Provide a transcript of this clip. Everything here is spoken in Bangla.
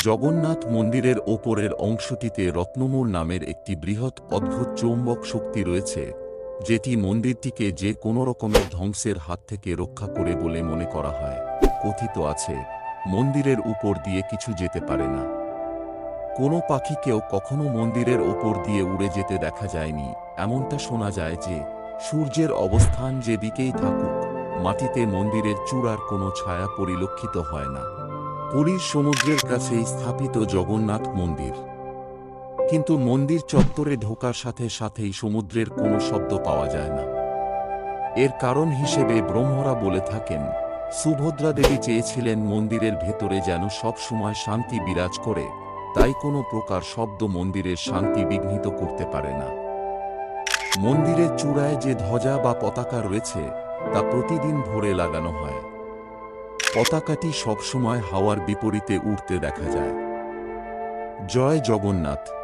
জগন্নাথ মন্দিরের ওপরের অংশটিতে রত্নমূল নামের একটি বৃহৎ অদ্ভুত চৌম্বক শক্তি রয়েছে, যেটি মন্দিরটিকে যে কোনো রকমের ধ্বংসের হাত থেকে রক্ষা করে বলে মনে করা হয়। কথিত আছে, মন্দিরের উপর দিয়ে কিছু যেতে পারে না। কোনো পাখিকেও কখনো মন্দিরের ওপর দিয়ে উড়ে যেতে দেখা যায়নি। এমনটা শোনা যায় যে, সূর্যের অবস্থান যেদিকেই থাকুক, মাটিতে মন্দিরের চূড়ার কোনো ছায়া পরিলক্ষিত হয় না। পুরীর সমুদ্রের কাছেই স্থাপিত জগন্নাথ মন্দির। কিন্তু মন্দির চত্বরে ঢোকার সাথে সাথেই সমুদ্রের কোনো শব্দ পাওয়া যায় না। এর কারণ হিসেবে ব্রহ্মরা বলে থাকেন, সুভদ্রা দেবী চেয়েছিলেন মন্দিরের ভেতরে যেন সব সময় শান্তি বিরাজ করে, তাই কোনো প্রকার শব্দ মন্দিরের শান্তি বিঘ্নিত করতে পারে না। মন্দিরের চূড়ায় যে ধ্বজা বা পতাকা রয়েছে, তা প্রতিদিন ভোরে লাগানো হয়। পতাকাটি সবসময় হাওয়ার বিপরীতে উঠতে দেখা যায়। জয় জগন্নাথ।